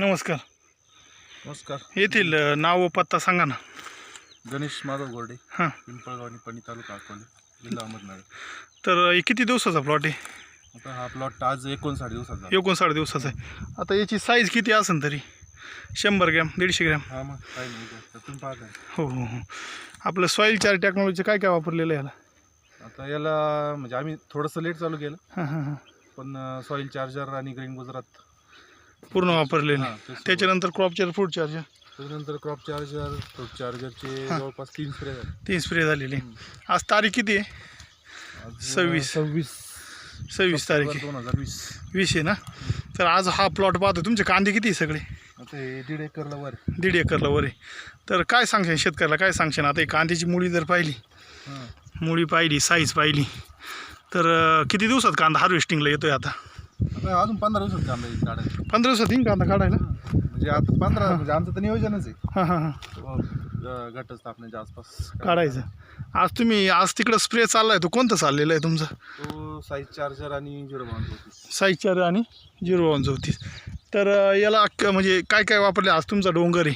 नमस्कार. नमस्कार. येथील नाव व पत्ता सांगा ना. गणेश माधव गोरडे. हां. पिंपळगाव निपाणी तालुका अकोले जिल्हा अहमदनगर. तर अ, किती दिवसाचा प्लॉट आहे? आता हा प्लॉट आज एकोणसाठ दिवसाचा. एकोणसाठ दिवसाचा आहे. आता याची साईज किती असेल तरी? शंभर ग्रॅम दीडशे ग्रॅम? हा मग काय नाही तर तुम्ही पाहताय हो हो हो. आपलं सॉईल चार टेक्नॉलॉजी काय काय वापरलेलं आहे याला? आता याला म्हणजे आम्ही थोडंसं लेट चालू केलं. हां हां हां. पण सॉईल चार्जर आणि ग्रीन गुजरात पूर्ण वापरलेलं हां, ते. त्याच्यानंतर क्रॉपचर फूड चार्जर त्याच्यानंतर क्रॉप चार्जर फ्रूट चार्जरचे. जवळपास तीन स्प्रे झाले. तीन स्प्रे झालेले. आज तारीख किती आहे? आज, सव्वीस. सव्वीस. सव्वीस तारीख आहे. दोन हजार वीस. वीस आहे ना? तर आज हा प्लॉट पाहतो. तुमचे कांदे किती आहे सगळे? आता हे दीड एकरला वर दीड एकरला वर आहे. तर काय सांगशील शेतकऱ्याला? काय सांगशील? आता ही कांद्याची मुळी जर पाहिली हां. मुळी पाहिली साईज पाहिली तर अं, किती दिवसात कांदा हार्वेस्टिंगला येतोय आता? आता अजून पंधरा दिवसात कांदा येईल काढायला. पंधरा दिवसात येईन कांदा काढायला? म्हणजे आता पंधरा म्हणजे आमचं तर नियोजनच आहे. हां हां हां. तेव्हा घट स्थापनेच्या आसपास काढायचं. आज तुम्ही आज तिकडं स्प्रे चाललाय तो कोणता चाललेला आहे तुमचा? तो साईज चार्जर आणि झिरो बाउंड होती. साईज चार आणि झिरो वन चौतीस तर अं, याला अख्ख- म्हणजे काय काय वापरले आज तुमचा डोंगर आहे?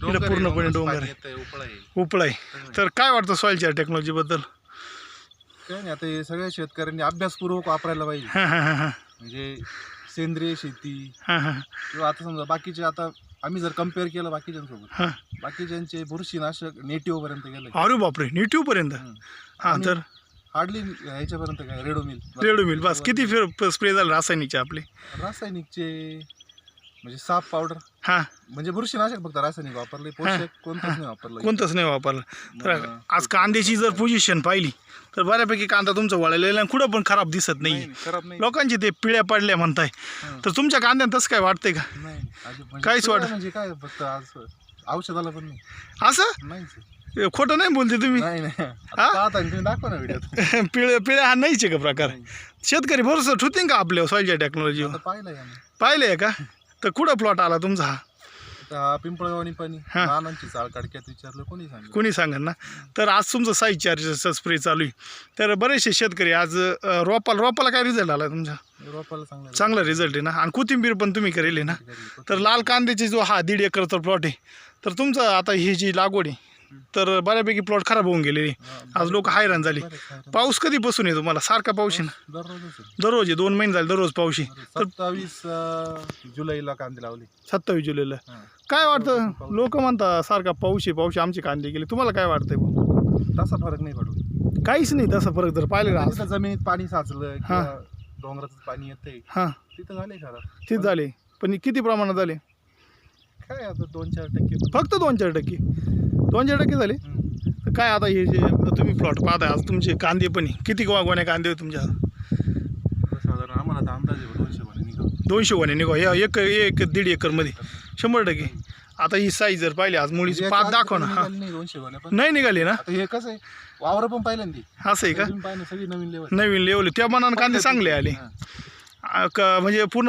डोंगर पूर्णपणे आहे, डोंगर पाणी आहे. येतंय, उपळा आहे. उपळा आहे. तर काय वाटतं सॉईल चार टेक्नॉलॉजीबद्दल काय नाही आता हे सगळ्या शेतकऱ्यांनी अभ्यासपूर्वक वापरायला पाहिजे. हां हां हां हां. म्हणजे सेंद्रिय शेती हां हां. किंवा आता समजा बाकीचे आता आम्ही जर कंपेअर केलं बाकीच्यांसोबत हां. बाकीच्यांचे बुरशीनाशक नेटिव्ह पर्यंत गेले. अरे बापरे पर्यंत? हां तर? हार्डली ह्याच्यापर्यंत काय रेडोमिल. रेडो मिल बस. किती फिर स्प्रे झाले रासायनिकचे आपले? रासायनिकचे म्हणजे साप पावडर? हां. म्हणजे बुरशीनाशक फक्त रासायनिक वापरले पोषक कोणतंच नाही वापरलं कोणतंच नाही वापरलं. तर मग, आज कांद्याची जर पोझिशन पाहिली तर बऱ्यापैकी कांदा तुमचा वळलेला आहे कुठं पण खराब दिसत नाही नाही नाही, खराब नाही. लोकांची ते पिळ्या पडल्या म्हणताय. तर तुमच्या कांद्यात तसं काय वाटतंय का? नाही म्हणजे काहीच सगळं वाटत- म्हणजे काय फक्त आज औषधाला पण नाही. असं? नाहीच हे खोटं नाही बोलते तुम्ही? नाही नाही. आता पाहता ना तुम्ही दाखवा ना व्हिडिओत पिळ्या पिळ्या हा नाहीच आहे का प्रकार? शेतकरी भरोसा ठेवतील का आपल्या सॉईलच्या टेक्नॉलॉजीवर आम्ही. पाहिले का? तर कुठं प्लॉट आला तुमचा हा? आता हा पिंपळगाव आणि पाणी हा. नानांची चाळ काडक्यात विचारलं कोणी सांगितलं कोणी सांगेल ना? तर आज तुमचं साईज चार्जेसचा स्प्रे चालू आहे. तर बरेचसे शेतकरी आज अं, रोपाला रोपाला काय रिझल्ट आला तुमचा? रोपाला चांगलं चांगला रिझल्ट आहे ना? आणि कोथिंबीर पण तुम्ही करेल ना? तर लाल कांद्याचे जो हा दीड एकरचा प्लॉट आहे तर तुमचं आता ही जी लागवड आहे तर बऱ्यापैकी प्लॉट खराब होऊन गेलेली. आज लोक हैराण झाली. पाऊस कधीपासून आहे तुम्हाला? सारखा पाऊस आहे ना. दररोज आहे. दोन महिने झाले दररोज पाऊस आहे. सत्तावीस जुलैला कांदे लावले. सत्तावीस जुलैला. हा. काय वाटतं? लोक म्हणतात सारखा पाऊस आहे पाऊस आहे आमचे कांदे गेले. तुम्हाला काय वाटतंय भाऊ? तसा फरक नाही पडू काहीच नाही तसा फरक जर पाहिलं ना जमिनीत पाणी साचलं किंवा डोंगराचं पाणी येतंय हां. तिथं झाले खराब तेच झाले पण किती प्रमाणात झाले काय आता दोन चार टक्के. फक्त दोन चार टक्के. दोन चार टक्के झाले. तर काय आता हे जे तुम्ही प्लॉट पाहताय आज तुमचे कांदे पण आहे. किती गोवा गोण्या कांदे तुमच्या साधारण आम्हाला आता अंदाज आहे दोनशे म्हणे निघा दोनशे या एक एक दीड एकरमध्ये शंभर टक्के. आता ही साईज जर पाहिली आज मुळीची म्हणजे पाच दाखव ना. हा निघाली नाही दोनशे पण नाही निघाली ना? आता हे कसं आहे वावर पण पहिल्यांदी असं आहे का? तुम्ही पाहिलं सगळी नवीन लेवल नवीन लेवल त्या मनानं कांदे चांगले आले. आ, क- म्हणजे पूर्ण